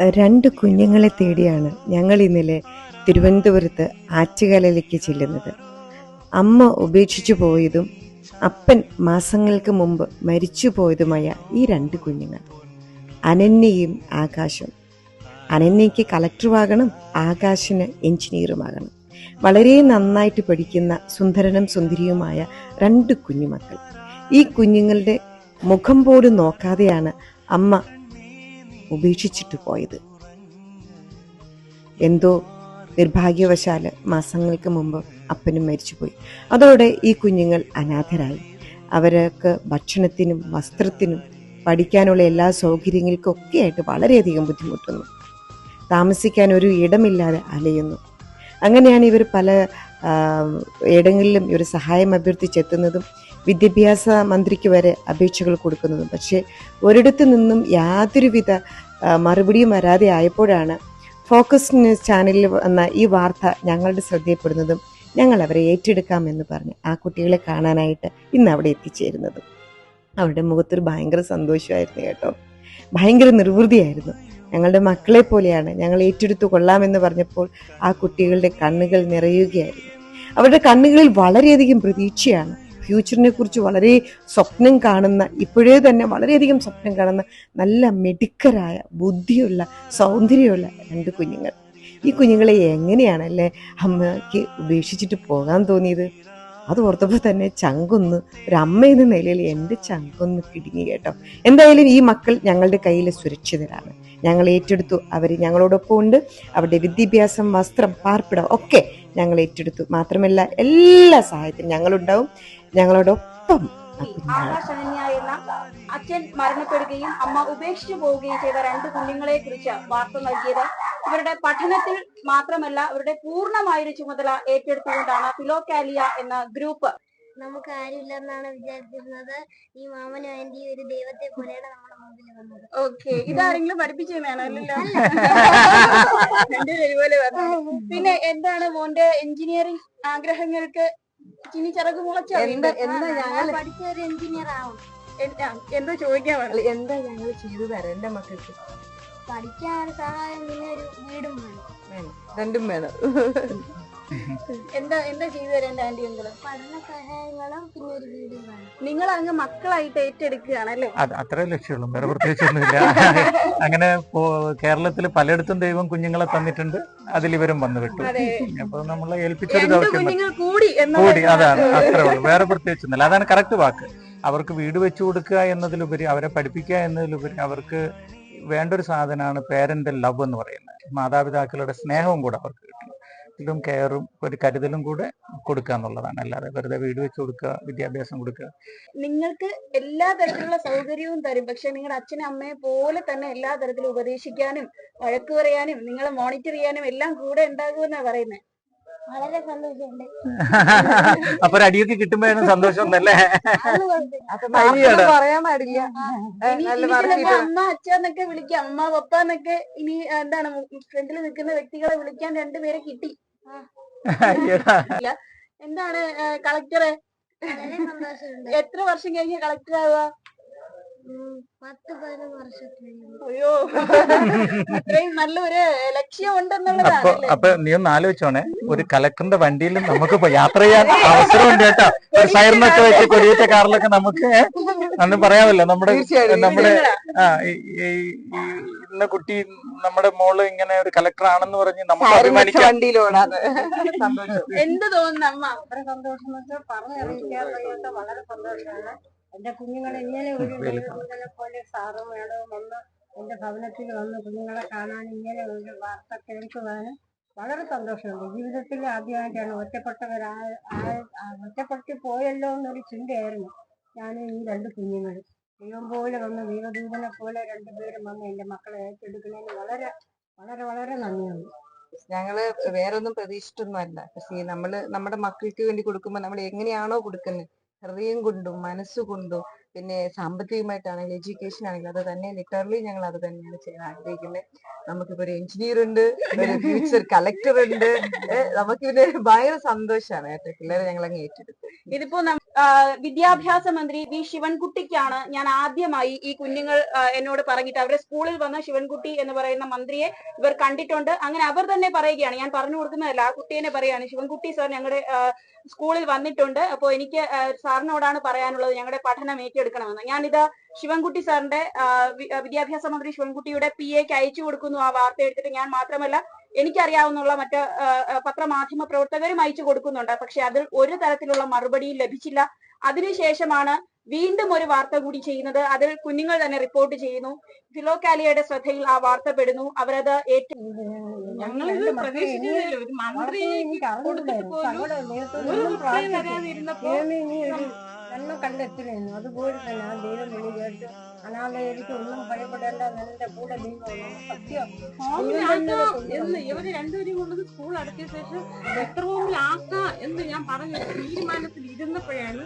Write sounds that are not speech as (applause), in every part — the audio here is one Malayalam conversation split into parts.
രണ്ട് കുഞ്ഞുങ്ങളെ തേടിയാണ് ഞങ്ങൾ ഇന്നലെ തിരുവനന്തപുരത്ത് ആറ്റുകാലിലേക്ക് ചെല്ലുന്നത്. അമ്മ ഉപേക്ഷിച്ചു പോയതും അപ്പൻ മാസങ്ങൾക്ക് മുമ്പ് മരിച്ചു പോയതുമായ ഈ രണ്ട് കുഞ്ഞുങ്ങൾ. അനന്യയും ആകാശും. അനന്യയ്ക്ക് കളക്ടറുമാകണം ആകാശിന് എഞ്ചിനീയറുമാകണം. വളരെ നന്നായിട്ട് പഠിക്കുന്ന സുന്ദരനും സുന്ദരിയുമായ രണ്ട് കുഞ്ഞുമക്കൾ. ഈ കുഞ്ഞുങ്ങളുടെ മുഖം പോലും നോക്കാതെയാണ് അമ്മ ഉപേക്ഷിച്ചിട്ട് പോയത്. എന്തോ നിർഭാഗ്യവശാൽ മാസങ്ങൾക്ക് മുമ്പ് അപ്പനും മരിച്ചുപോയി. അതോടെ ഈ കുഞ്ഞുങ്ങൾ അനാഥരായി. അവർക്ക് ഭക്ഷണത്തിനും വസ്ത്രത്തിനും പഠിക്കാനുള്ള എല്ലാ സൗകര്യങ്ങൾക്കും ഒക്കെയായിട്ട് വളരെയധികം ബുദ്ധിമുട്ടുന്നു. താമസിക്കാൻ ഒരു ഇടമില്ലാതെ അലയുന്നു. അങ്ങനെയാണ് ഇവർ പല ഇടങ്ങളിലും ഇവർ സഹായം അഭ്യർത്ഥിച്ചെത്തുന്നതും വിദ്യാഭ്യാസ മന്ത്രിക്ക് വരെ അപേക്ഷകൾ കൊടുക്കുന്നതും പക്ഷേ ഒരിടത്തു നിന്നും യാതൊരുവിധ മറുപടിയും വരാതെ ആയപ്പോഴാണ് ഫോക്കസ് ന്യൂസ് ചാനലിൽ വന്ന ഈ വാർത്ത ഞങ്ങളുടെ ശ്രദ്ധയപ്പെടുന്നതും ഞങ്ങൾ അവരെ ഏറ്റെടുക്കാം എന്ന് പറഞ്ഞ് ആ കുട്ടികളെ കാണാനായിട്ട് ഇന്ന് അവിടെ എത്തിച്ചേരുന്നതും. അവരുടെ മുഖത്തൊരു ഭയങ്കര സന്തോഷമായിരുന്നു കേട്ടോ. ഭയങ്കര നിർവൃതിയായിരുന്നു. ഞങ്ങളുടെ മക്കളെ പോലെയാണ് ഞങ്ങൾ ഏറ്റെടുത്തു കൊള്ളാമെന്ന് പറഞ്ഞപ്പോൾ ആ കുട്ടികളുടെ കണ്ണുകൾ നിറയുകയായിരുന്നു. അവരുടെ കണ്ണുകളിൽ വളരെയധികം പ്രതീക്ഷയാണ് ഫ്യൂച്ചറിനെ കുറിച്ച് വളരെ സ്വപ്നം കാണുന്ന ഇപ്പോഴേ തന്നെ വളരെയധികം സ്വപ്നം കാണുന്ന നല്ല മെഡിക്കറായ ബുദ്ധിയുള്ള സൗന്ദര്യമുള്ള രണ്ട് കുഞ്ഞുങ്ങൾ. ഈ കുഞ്ഞുങ്ങളെ എങ്ങനെയാണല്ലേ അമ്മയ്ക്ക് ഉപേക്ഷിച്ചിട്ട് പോകാൻ തോന്നിയത്? അത് ഓർത്തപ്പോൾ തന്നെ ചങ്കൊന്ന് ഒരു അമ്മ എന്ന നിലയിൽ എന്റെ ചങ്കൊന്ന് കിടുങ്ങി കേട്ടോ. എന്തായാലും ഈ മക്കൾ ഞങ്ങളുടെ കയ്യിൽ സുരക്ഷിതരാണ്. ഞങ്ങൾ ഏറ്റെടുത്തു. അവർ ഞങ്ങളോടൊപ്പം ഉണ്ട്. അവരുടെ വിദ്യാഭ്യാസം വസ്ത്രം പാർപ്പിടം ഒക്കെ ഞങ്ങൾ ഏറ്റെടുത്തു. മാത്രമല്ല എല്ലാ സഹായത്തിനും ഞങ്ങളുണ്ടാവും. ഞങ്ങളോടൊപ്പം അച്ഛൻ മരണപ്പെടുകയും അമ്മ ഉപേക്ഷിച്ചു പോവുകയും ചെയ്ത രണ്ട് കുഞ്ഞുങ്ങളെ കുറിച്ച് വാർത്ത നൽകിയത് ഇവരുടെ പഠനത്തിൽ മാത്രമല്ല അവരുടെ പൂർണമായൊരു ചുമതല ഏറ്റെടുത്തുകൊണ്ടാണ് ഫിലോകാലിയ എന്ന ഗ്രൂപ്പ് നമുക്ക് ആരുമില്ലെന്നാണ് വിചാരിച്ചിരുന്നത്. ഈ മാമനും ആന്റി ഒരു ദൈവത്തെ പോലെയാണ് നമ്മുടെ മുമ്പിൽ വന്നത്. ഓക്കെ. ഇതാരെങ്കിലും പഠിപ്പിച്ചോ അല്ലല്ലോ. രണ്ടുപേരും ഒരുപോലെ പറഞ്ഞു പിന്നെ എന്താണ് മോന്റെ എഞ്ചിനീയറിംഗ് ആഗ്രഹങ്ങൾക്ക് ചിനി ചിറക് മുളച്ചോ? എന്താ എന്താ ഞങ്ങൾ പഠിച്ച ഒരു എഞ്ചിനീയർ ആവും. എന്തോ ചോദിക്കാൻ പറഞ്ഞു എന്താ ഞങ്ങൾ ചെയ്തു തരാം? എന്റെ മക്കൾക്ക്. പഠിക്കാൻ സഹായം പിന്നെ ഒരു വീടും വേണം. വേണം. രണ്ടും വേണം. എന്താ എന്താ ചെയ്തു തരാൻ എന്റെ ആന്റി അങ്കിൾ? പഠന സഹായങ്ങളും പിന്നെ ഒരു വീടും നിങ്ങൾ അങ്ങ് മക്കളായിട്ട് ഏറ്റെടുക്കുകയാണല്ലേ? അത് അത്രേ ലക്ഷ്യമുള്ളൂ വേറെ പ്രത്യേകിച്ചൊന്നുമില്ല. അങ്ങനെ കേരളത്തിൽ പലയിടത്തും ദൈവം കുഞ്ഞുങ്ങളെ തന്നിട്ടുണ്ട് അതിൽ ഇവരും വന്നു വിട്ടു. അപ്പൊ നമ്മളെ ഏൽപ്പിച്ചൊരു ദൗത്യം കൂടി കൂടി അതാണ് അത്രേ ഉള്ളൂ. വേറെ പ്രത്യേകിച്ചൊന്നുമില്ല. അതാണ് കറക്റ്റ് വാക്ക്. അവർക്ക് വീട് വെച്ചു കൊടുക്കുക എന്നതിലുപരി അവരെ പഠിപ്പിക്കുക എന്നതിലുപരി അവർക്ക് വേണ്ട ഒരു സാധനമാണ് പേരന്റ് ലവ് എന്ന് പറയുന്നത്. മാതാപിതാക്കളുടെ സ്നേഹവും കൂടെ അവർക്ക് കിട്ടണം ഇതിലും കെയറും ഒരു കരുതലും കൂടെ കൊടുക്കുക എന്നുള്ളതാണ് അല്ലാതെ വെറുതെ വീട് വെച്ച് കൊടുക്കുക വിദ്യാഭ്യാസം കൊടുക്കുക. നിങ്ങൾക്ക് എല്ലാ തരത്തിലുള്ള സൗകര്യവും തരും. പക്ഷെ നിങ്ങളുടെ അച്ഛനും അമ്മയെ പോലെ തന്നെ എല്ലാ തരത്തിലും ഉപദേശിക്കാനും വഴക്ക് പറയാനും നിങ്ങളെ മോണിറ്റർ ചെയ്യാനും എല്ലാം കൂടെ ഉണ്ടാകുമെന്നാ പറയുന്നത് വളരെ സന്തോഷമുണ്ട്. അപ്പൊ ഒരു അടിയൊക്കെ കിട്ടുമ്പോഴാണ് സന്തോഷം എന്നല്ലേ? പറയാൻ പാടില്ല. അമ്മ അച്ഛന്നൊക്കെ വിളിക്കാം. അമ്മ പപ്പ എന്നൊക്കെ ഇനി എന്താണ് ഫ്രണ്ടിൽ നിൽക്കുന്ന വ്യക്തികളെ വിളിക്കാൻ രണ്ടുപേരെ കിട്ടി. എന്താണ് കളക്ടറെ? എത്ര വർഷം കഴിഞ്ഞ് കളക്ടർ ആവുക അയ്യോ. അത്രയും നല്ലൊരു ലക്ഷ്യം അപ്പൊ ഉണ്ടെന്നുള്ളതാണ് അപ്പൊ നീ ഒന്ന് ആലോചിച്ചോണേ. ഒരു കലക്കുന്ന വണ്ടിയിൽ നമുക്ക് ഇപ്പൊ യാത്ര ചെയ്യാൻ അവസരമുണ്ട് കേട്ടോ. ഒരു സൈറിനൊക്കെ വെച്ച് കൊടിയേറ്റ കാറിലൊക്കെ നമുക്ക് അന്ന് പറയാമല്ലോ നമ്മുടെ നമ്മുടെ ആ ഇന്ന കുട്ടി നമ്മുടെ മോൾ ഇങ്ങനെ ഒരു കലക്ടർ ആണെന്ന് പറഞ്ഞ് നമുക്ക് അഭിമാനിക്കാം. സന്തോഷം എന്ത് തോന്നുന്നു അമ്മ? സന്തോഷം വെച്ചാൽ പറഞ്ഞറിയിക്കാൻ വളരെ സന്തോഷമാണ്. എന്റെ കുഞ്ഞുങ്ങൾ ഇങ്ങനെ ഒരു. പോലെ സാറും മേഡവും വന്ന് എന്റെ ഭവനത്തിൽ വന്ന് കുഞ്ഞുങ്ങളെ കാണാൻ ഇങ്ങനെ ഒരു വാർത്ത കേൾക്കുവാനും വളരെ സന്തോഷമുണ്ട്. ജീവിതത്തിൽ ആദ്യമായിട്ടാണ് ഒറ്റപ്പെട്ടവരായ ഒറ്റപ്പെട്ടു പോയല്ലോ എന്നൊരു ചിന്തയായിരുന്നു ഞാൻ ഈ രണ്ട് കുഞ്ഞുങ്ങൾ ദൈവം പോലെ വന്ന് ദൈവദൂതനെ പോലെ രണ്ടുപേരും വന്ന് എന്റെ മക്കളെ ഏറ്റെടുക്കുന്നതിന് വളരെ വളരെ വളരെ നന്ദിയുണ്ട്. ഞങ്ങൾ വേറൊന്നും പ്രതീക്ഷിച്ചിട്ടൊന്നും അല്ല പക്ഷേ നമ്മൾ നമ്മുടെ മക്കൾക്ക് വേണ്ടി കൊടുക്കുമ്പോൾ നമ്മൾ എങ്ങനെയാണോ കൊടുക്കുന്നത് ഹൃദയം കൊണ്ടും മനസ്സുകൊണ്ടും പിന്നെ സാമ്പത്തികമായിട്ടാണെങ്കിലും എഡ്യൂക്കേഷൻ ആണെങ്കിലും അത് തന്നെ ലിറ്ററലി ഞങ്ങൾ അത് തന്നെയാണ് ചെയ്യാൻ ആഗ്രഹിക്കുന്നത് നമുക്കിപ്പോ ഒരു എഞ്ചിനീയർ ഉണ്ട് ഒരു ഫ്യൂച്ചർ കളക്ടർ ഉണ്ട്. നമുക്ക് പിന്നെ ഭയങ്കര സന്തോഷമാണ് കേട്ടോ. പിള്ളേരെ ഞങ്ങൾ അങ്ങ് ഏറ്റെടുത്തു. ഇതിപ്പോ വിദ്യാഭ്യാസ മന്ത്രി വി ശിവൻകുട്ടിക്കാണ് ഞാൻ ആദ്യമായി ഈ കുഞ്ഞുങ്ങൾ എന്നോട് പറഞ്ഞിട്ട് അവരുടെ സ്കൂളിൽ വന്ന ശിവൻകുട്ടി എന്ന് പറയുന്ന മന്ത്രിയെ ഇവർ കണ്ടിട്ടുണ്ട്. അങ്ങനെ അവർ തന്നെ പറയുകയാണ് ഞാൻ പറഞ്ഞു കൊടുക്കുന്നതല്ല ആ കുട്ടീനെ പറയാണ് ശിവൻകുട്ടി സാർ ഞങ്ങളുടെ സ്കൂളിൽ വന്നിട്ടുണ്ട്. അപ്പോൾ എനിക്ക് സാറിനോടാണ് പറയാനുള്ളത് ഞങ്ങളുടെ പഠനം ഏറ്റെടുക്കണമെന്ന് ഞാനിത് ശിവൻകുട്ടി സാറിന്റെ വിദ്യാഭ്യാസ മന്ത്രി ശിവൻകുട്ടിയുടെ പി എക്ക് അയച്ചു കൊടുക്കുന്നു ആ വാർത്ത എടുത്തിട്ട് ഞാൻ മാത്രമല്ല എനിക്കറിയാവുന്ന മറ്റ് പത്രമാധ്യമ പ്രവർത്തകരും അയച്ചു കൊടുക്കുന്നുണ്ട്. പക്ഷെ അതിൽ ഒരു തരത്തിലുള്ള മറുപടിയും ലഭിച്ചില്ല. അതിനുശേഷമാണ് വീണ്ടും ഒരു വാർത്ത കൂടി ചെയ്യുന്നത്. അതിൽ കുഞ്ഞുങ്ങൾ തന്നെ റിപ്പോർട്ട് ചെയ്യുന്നു. ഫിലോക്കാലിയയുടെ ശ്രദ്ധയിൽ ആ വാർത്ത പെടുന്നു. അവരത് ഏറ്റവും ഞങ്ങളിത് ഒരു മന്ത്രി കൊടുത്തിട്ട് പോലും നന്മ കണ്ടെത്തിയിരുന്നു. അതുപോലെ തന്നെ ആ ദൈവം വിളി കേട്ട്. അനാഥയിലേക്ക് ഒന്നും ഭയപ്പെടേണ്ട. എന്റെ കൂടെ ദൈവമാണ് സത്യം. എന്ന് ഇവർ രണ്ടുപേരും കൊണ്ടത് സ്കൂൾ അടക്കിയ ശേഷം എത്ര റൂമിലാക്കാം എന്ന് ഞാൻ പറഞ്ഞു തീരുമാനത്തിൽ ഇരുന്നപ്പോഴാണ്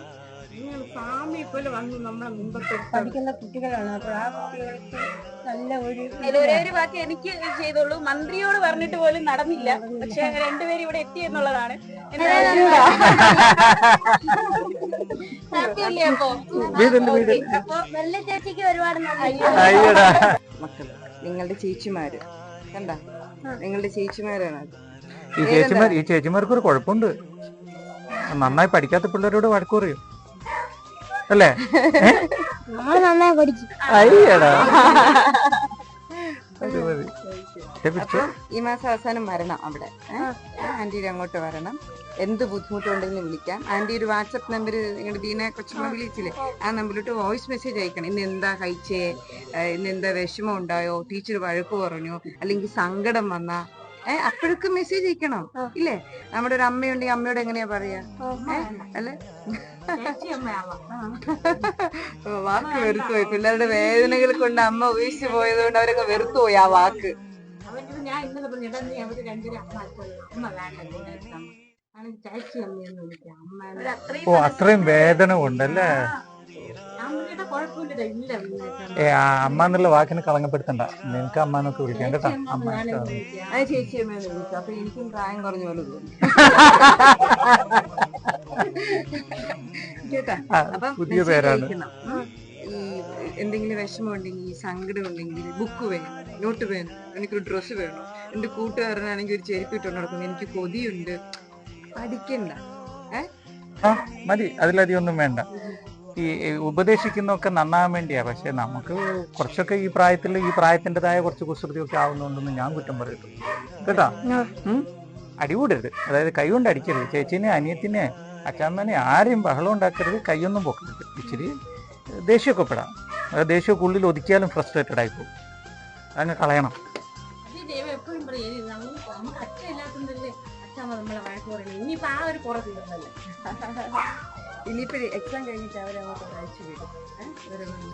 നിങ്ങൾ സ്വാമി പോലെ വന്നു നമ്മളെ മുമ്പത്തെ പഠിക്കുന്ന കുട്ടികളാണ്. അപ്പോൾ ആ കുട്ടികൾക്ക് നല്ല ഒരു ഒരേ ഒരു വാക്ക് എനിക്ക് ചെയ്തോളൂ മന്ത്രിയോട് പറഞ്ഞിട്ട് പോലും നടന്നില്ല. പക്ഷെ രണ്ടുപേരും ഇവിടെ എത്തി എന്നുള്ളതാണ്. (laughs) ചേച്ചിക്ക് ഒരുപാട് മക്കൾ നിങ്ങളുടെ ചേച്ചിമാര് കണ്ട? നിങ്ങളുടെ ചേച്ചിമാരാണ് ഈ ചേച്ചിമാർ ഈ ചേച്ചിമാർക്ക് ഒരു കുഴപ്പമുണ്ട്. നന്നായി പഠിക്കാത്ത പിള്ളേരോട് വഴക്ക് പറയും. അല്ലേ? അയ്യടാ. ഈ മാസം അവസാനം വരണം അവിടെ. ആന്റിയുടെ അങ്ങോട്ട് വരണം. എന്ത് ബുദ്ധിമുട്ടുണ്ടെങ്കിലും വിളിക്കാം. ആന്റി ഒരു വാട്സപ്പ് നമ്പർ നിങ്ങളുടെ ദീന കൊച്ചമ്മ വിളിച്ചില്ലേ? ആ നമ്പറിലോട്ട് വോയിസ് മെസ്സേജ് അയക്കണം. ഇന്ന് എന്താ കഴിച്ചേ? ഇന്ന് എന്താ വിഷമം ഉണ്ടായോ? ടീച്ചർ വഴക്ക് പറഞ്ഞു? അല്ലെങ്കിൽ സങ്കടം വന്ന? ഏഹ് അപ്പോഴൊക്കെ മെസ്സേജ് അയക്കണം. ഇല്ലേ? നമ്മുടെ ഒരു അമ്മയുണ്ടെങ്കിൽ അമ്മയോട് എങ്ങനെയാ പറയാ? ഏഹ് അല്ലെ? വാക്ക് വെറുത്തുപോയി പിള്ളേരുടെ വേദനകൾ കൊണ്ട് അമ്മ ഉപേക്ഷിച്ചു പോയത് കൊണ്ട് അവരൊക്കെ വെറുത്തുപോയി ആ വാക്ക്. അവർക്ക് ഞാൻ ഇന്നലെ പറഞ്ഞു എടാ നീ അവർ രണ്ടുപേരും അമ്മ ആയിക്കോളൂ. അമ്മ വേണ്ട ചേച്ചി അമ്മയെന്ന് വിളിക്കാം അമ്മ എന്ന്. ഓ അത്രയും വേദന ഉണ്ടല്ലേ ഏ ആ അമ്മ എന്നുള്ള വാക്കിനെ കളങ്കപ്പെടുത്തണ്ട. നിനക്ക് അമ്മ എന്നൊക്കെ വിളിക്കാം കേട്ടോ. അമ്മ ചേച്ചി അമ്മയെന്ന് വിളിച്ചു അപ്പൊ എനിക്കും പ്രായം കുറഞ്ഞ പോലെ തോന്നി. (laughs) കേട്ടാ? പുതിയ പേരാണ്. എന്തെങ്കിലും വിഷമം ഉണ്ടെങ്കിൽ സങ്കടം ഉണ്ടെങ്കിൽ ബുക്ക് വേണം നോട്ട് വേണം എനിക്കൊരു ഡ്രസ്സ് വേണം. എന്റെ കൂട്ടുകാരനാണെങ്കിൽ ഒരു ചെരുപ്പ് ഇട്ടുകൊണ്ട് നടക്കുന്നു. എനിക്ക് കൊതിയുണ്ട്. പഠിക്കണ്ട. മതി. അതിലധികം ഒന്നും വേണ്ട. ഈ ഉപദേശിക്കുന്നൊക്കെ നന്നാകാൻ വേണ്ടിയാ. പക്ഷെ നമുക്ക് കുറച്ചൊക്കെ ഈ പ്രായത്തിൽ ഈ പ്രായത്തിന്റെതായ കുറച്ച് കുസൃതിയൊക്കെ ആവുന്നുണ്ടെന്ന് ഞാൻ കുറ്റം പറയട്ടു കേട്ടാ? അടികൂടരുത്. അതായത് കൈ കൊണ്ട് അടിക്കരുത്. ചേച്ചീനെ അനിയത്തിനെ അച്ചാമ്മനെ ആരെയും ബഹളം ഉണ്ടാക്കരുത്. കൈയൊന്നും പൊക്കരുത്. ഇച്ചിരി ദേഷ്യമൊക്കെ പെടാം അത് ദേഷ്യമൊക്കെ ഉള്ളിൽ ഒതുക്കിയാലും ഫ്രസ്ട്രേറ്റഡ് ആയിപ്പോകും പോകും. അങ്ങ് കളയണം. ഇനിയിപ്പോ ആ ഒരു കുറവ് തീർന്നല്ലേ? (laughs) (laughs) ഇനിയിപ്പോ എക്സാം കഴിഞ്ഞിട്ട് അവരങ്ങോട്ട് അയച്ചു വിടും.